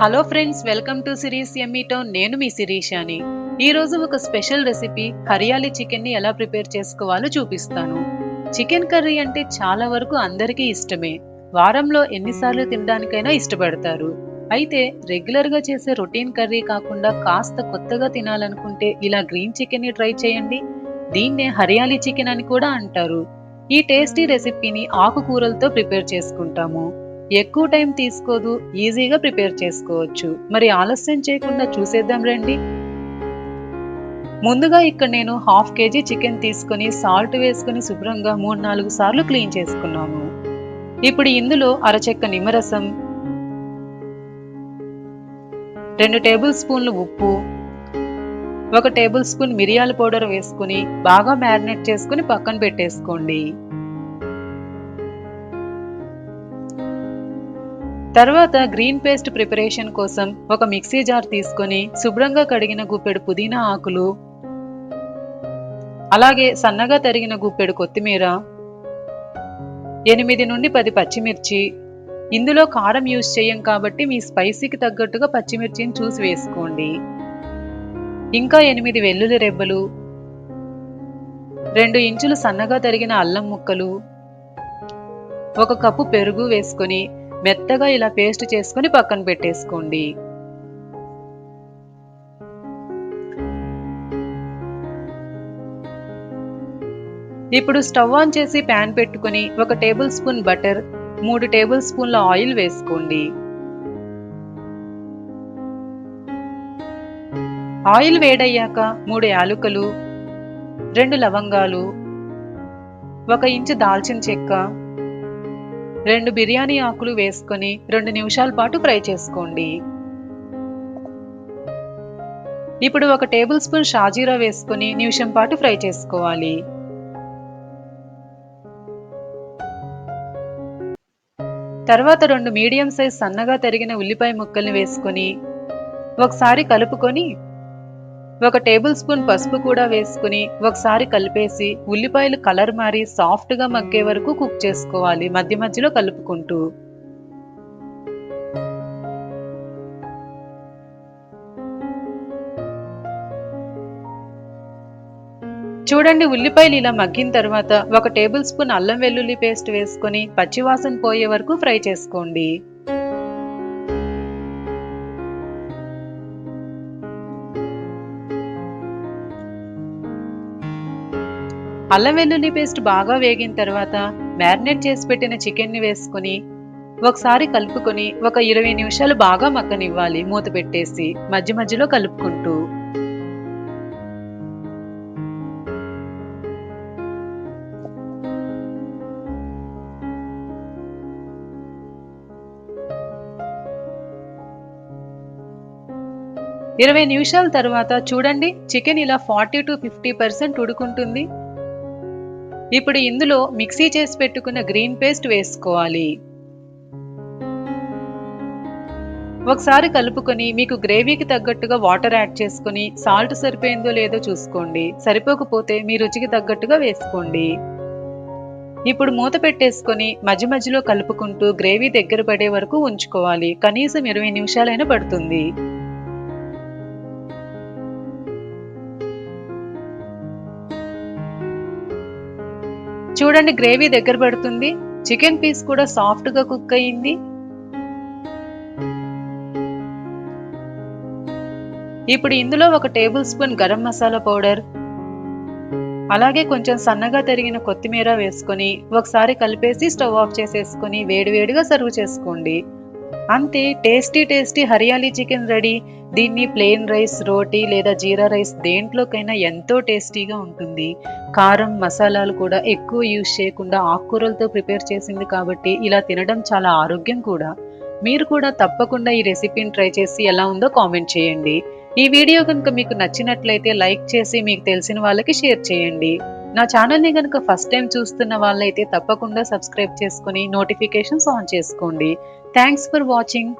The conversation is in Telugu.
Hello friends welcome to series ఎమ్మీటో నేను మీ శిరీషాని. ఈ రోజు ఒక స్పెషల్ రెసిపీ హరియాలి చికెన్ని ఎలా ప్రిపేర్ చేసుకోవాలో చూపిస్తాను. చికెన్ కర్రీ అంటే చాలా వరకు అందరికీ ఇష్టమే. వారంలో ఎన్నిసార్లు తినడానికైనా ఇష్టపడతారు. అయితే రెగ్యులర్గా చేసే రొటీన్ కర్రీ కాకుండా కాస్త కొత్తగా తినాలనుకుంటే ఇలా గ్రీన్ చికెన్ని ట్రై చేయండి. దీన్నే హరియాలి చికెన్ అని కూడా అంటారు. ఈ టేస్టీ రెసిపీని ఆకుకూరలతో ప్రిపేర్ చేసుకుంటాము. ఎక్కువ టైం తీసుకోదు ఈజీగా ప్రిపేర్ చేసుకోవచ్చు. మరి ఆలస్యం చేయకుండా చూసేద్దాం రండి. ముందుగా ఇక్కడ నేను హాఫ్ కేజీ చికెన్ తీసుకొని సాల్ట్ వేసుకొని శుభ్రంగా మూడు నాలుగు సార్లు క్లీన్ చేసుకున్నాము. ఇప్పుడు ఇందులో అరచెక్క నిమ్మరసం రెండు టేబుల్ స్పూన్లు ఉప్పు ఒక టేబుల్ స్పూన్ మిరియాల పౌడర్ వేసుకుని బాగా మ్యారినేట్ చేసుకుని పక్కన పెట్టేసుకోండి. తర్వాత గ్రీన్ పేస్ట్ ప్రిపరేషన్ కోసం ఒక మిక్సీ జార్ తీసుకొని శుభ్రంగా కడిగిన గుప్పెడు పుదీనా ఆకులు అలాగే సన్నగా తరిగిన గుప్పెడు కొత్తిమీర ఎనిమిది నుండి పది పచ్చిమిర్చి. ఇందులో కారం యూజ్ చేయం కాబట్టి మీ స్పైసీకి తగ్గట్టుగా పచ్చిమిర్చిని చూసి వేసుకోండి. ఇంకా ఎనిమిది వెల్లుల్లి రెబ్బలు రెండు ఇంచులు సన్నగా తరిగిన అల్లం ముక్కలు ఒక కప్పు పెరుగు వేసుకొని మెత్తగా ఇలా పేస్ట్ చేసుకుని పక్కన పెట్టేసుకోండి. ఇప్పుడు స్టవ్ ఆన్ చేసి ప్యాన్ పెట్టుకుని ఒక టేబుల్ స్పూన్ బటర్ మూడు టేబుల్ స్పూన్ల ఆయిల్ వేసుకోండి. ఆయిల్ వేడయ్యాక మూడు యాలుకలు రెండు లవంగాలు ఒక ఇంచు దాల్చిన చెక్క రెండు బిర్యానీ ఆకులు వేసుకొని రెండు నిమిషాల పాటు ఫ్రై చేసుకోండి. ఇప్పుడు ఒక టేబుల్ స్పూన్ షాజీరా వేసుకొని నిమిషం పాటు ఫ్రై చేసుకోవాలి. తర్వాత రెండు మీడియం సైజ్ సన్నగా తరిగిన ఉల్లిపాయ ముక్కల్ని వేసుకొని ఒకసారి కలుపుకొని ఒక టేబుల్ స్పూన్ పసుపు కూడా వేసుకుని ఒకసారి కలిపేసి ఉల్లిపాయలు కలర్ మారి సాఫ్ట్గా మగ్గే వరకు కుక్ చేసుకోవాలి మధ్య మధ్యలో కలుపుకుంటూ. చూడండి ఉల్లిపాయలు ఇలా మగ్గిన తర్వాత ఒక టేబుల్ స్పూన్ అల్లం వెల్లుల్లి పేస్ట్ వేసుకొని పచ్చివాసన పోయే వరకు ఫ్రై చేసుకోండి. అల్లం వెల్లుల్లి పేస్ట్ బాగా వేగిన తర్వాత మ్యారినేట్ చేసి పెట్టిన చికెన్ని వేసుకుని ఒకసారి కలుపుకొని ఒక ఇరవై నిమిషాలు బాగా మక్కనివ్వాలి మూత పెట్టేసి మధ్య మధ్యలో కలుపుకుంటూ. ఇరవై నిమిషాల తర్వాత చూడండి చికెన్ ఇలా ఫార్టీ టు ఫిఫ్టీ పర్సెంట్ ఉడుకుంటుంది. ఇప్పుడు ఇందులో మిక్సీ చేసి పెట్టుకున్న గ్రీన్ పేస్ట్ వేసుకోవాలి. ఒకసారి కలుపుకొని మీకు గ్రేవీకి తగ్గట్టుగా వాటర్ యాడ్ చేసుకుని సాల్ట్ సరిపోయిందో లేదో చూసుకోండి. సరిపోకపోతే మీ రుచికి తగ్గట్టుగా వేసుకోండి. ఇప్పుడు మూత పెట్టేసుకొని మధ్య మధ్యలో కలుపుకుంటూ గ్రేవీ దగ్గర పడే వరకు ఉంచుకోవాలి. కనీసం ఇరవై నిమిషాలైనా పడుతుంది. చూడండి గ్రేవీ దగ్గర పడుతుంది. చికెన్ పీస్ కూడా సాఫ్ట్గా కుక్ అయ్యింది. ఇప్పుడు ఇందులో ఒక tablespoon garam masala powder అలాగే కొంచెం సన్నగా తరిగిన కొత్తిమీర వేసుకొని ఒకసారి కలిపేసి స్టవ్ ఆఫ్ చేసేసుకొని వేడివేడిగా సర్వ్ చేసుకోండి. అంతే tasty tasty hariyali chicken ready దీన్ని ప్లెయిన్ రైస్ రోటీ లేదా జీరా రైస్ దేంట్లోకైనా ఎంతో టేస్టీగా ఉంటుంది. కారం మసాలాలు కూడా ఎక్కువ యూజ్ చేయకుండా ఆకుకూరలతో ప్రిపేర్ చేసింది కాబట్టి ఇలా తినడం చాలా ఆరోగ్యం కూడా. మీరు కూడా తప్పకుండా ఈ రెసిపీని ట్రై చేసి ఎలా ఉందో కామెంట్ చేయండి. ఈ వీడియో కనుక మీకు నచ్చినట్లయితే లైక్ చేసి మీకు తెలిసిన వాళ్ళకి షేర్ చేయండి. నా ఛానల్ని కనుక ఫస్ట్ టైం చూస్తున్న వాళ్ళైతే తప్పకుండా సబ్స్క్రైబ్ చేసుకుని నోటిఫికేషన్స్ ఆన్ చేసుకోండి. Thanks for watching.